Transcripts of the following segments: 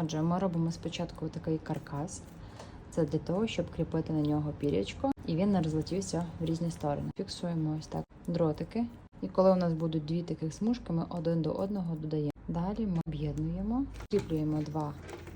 Отже, ми робимо спочатку такий каркас. Це для того, щоб кріпити на нього пірячко, і він не розлетівся в різні сторони. Фіксуємо ось так дротики. І коли у нас будуть дві таких смужки, ми один до одного додаємо. Далі ми об'єднуємо, кріплюємо два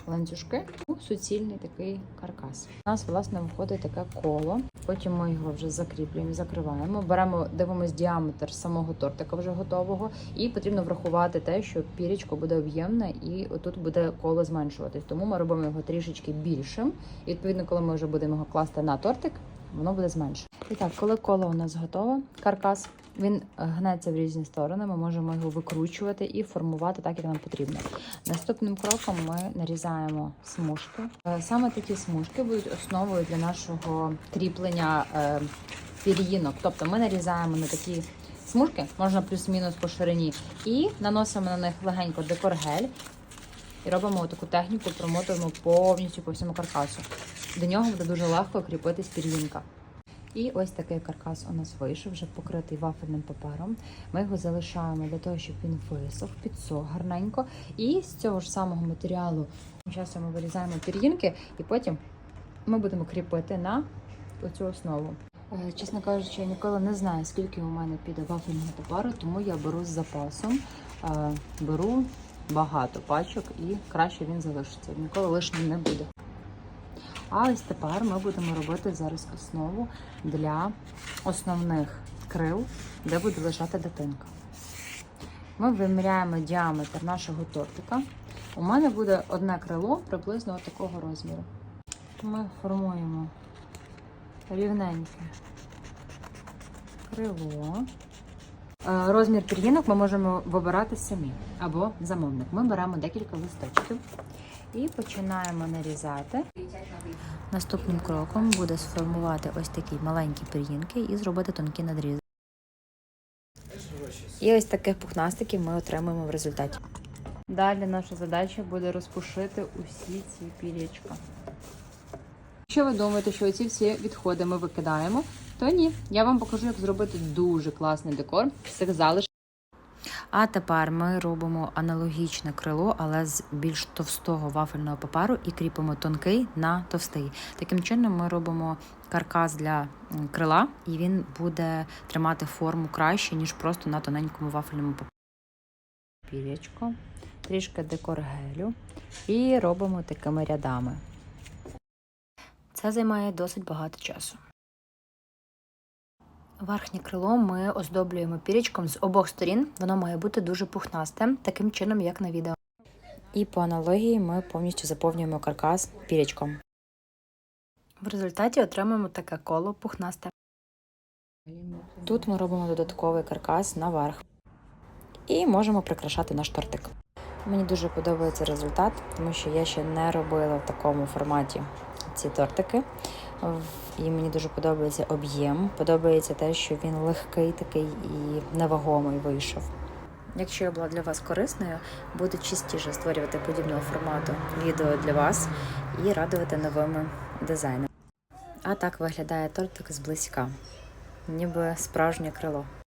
ланцюжки у суцільний такий каркас. У нас власне виходить таке коло. Потім ми його вже закріплюємо, закриваємо. Беремо, дивимось діаметр самого тортика вже готового, і потрібно врахувати те, що пірічко буде об'ємне, і отут буде коло зменшуватись. Тому ми робимо його трішечки більшим. І відповідно, коли ми вже будемо його класти на тортик, воно буде зменшено. І так, коли коло у нас готове, каркас. Він гнеться в різні сторони, ми можемо його викручувати і формувати так, як нам потрібно. Наступним кроком ми нарізаємо смужки. Е, Саме такі смужки будуть основою для нашого кріплення е, пір'їнок. Тобто ми нарізаємо на такі смужки, можна плюс-мінус по ширині, і наносимо на них легенько декор-гель. І робимо таку техніку, промотуємо повністю по всьому каркасу. До нього буде дуже легко кріпитись пір'їнка. І ось такий каркас у нас вийшов, вже покритий вафельним папером. Ми його залишаємо для того, щоб він висох, підсох гарненько. І з цього ж самого матеріалу зараз ми вирізаємо пір'їнки, і потім ми будемо кріпити на оцю основу. Е, Чесно кажучи, я ніколи не знаю, скільки у мене піде вафельного паперу, тому я беру з запасом. Е, Беру багато пачок і краще він залишиться. Ніколи лишнім не буде. А ось тепер ми будемо робити зараз основу для основних крил, де буде лежати дитинка. Ми виміряємо діаметр нашого тортика. У мене буде одне крило приблизно такого розміру. Ми формуємо рівненьке крило. Е, Розмір пір'їнок ми можемо вибирати самі або замовник. Ми беремо декілька листочків і починаємо нарізати. Наступним кроком буде сформувати ось такі маленькі пір'їнки і зробити тонкі надрізи. І ось таких пухнастиків ми отримаємо в результаті. Далі наша задача буде розпушити усі ці пір'ячка. Якщо ви думаєте, що ці всі відходи ми викидаємо, то ні. Я вам покажу, як зробити дуже класний декор з цих залишків. А тепер ми робимо аналогічне крило, але з більш товстого вафельного паперу і кріпимо тонкий на товстий. Таким чином ми робимо каркас для крила, і він буде тримати форму краще, ніж просто на тоненькому вафельному папері. Пірячко, трішки декор гелю і робимо такими рядами. Це займає досить багато часу. Верхнє крило ми оздоблюємо пірічком з обох сторін. Воно має бути дуже пухнасте, таким чином, як на відео. І по аналогії ми повністю заповнюємо каркас пірічком. В результаті отримуємо таке коло пухнасте. Тут ми робимо додатковий каркас наверх. І можемо прикрашати наш тортик. Мені дуже подобається результат, тому що я ще не робила в такому форматі ці тортики. І мені дуже подобається об'єм. Подобається те, що він легкий такий і невагомий вийшов. Якщо я була для вас корисною, буду частіше створювати подібного формату відео для вас і радувати новими дизайнами. А так виглядає тортик зблизька, ніби справжнє крило.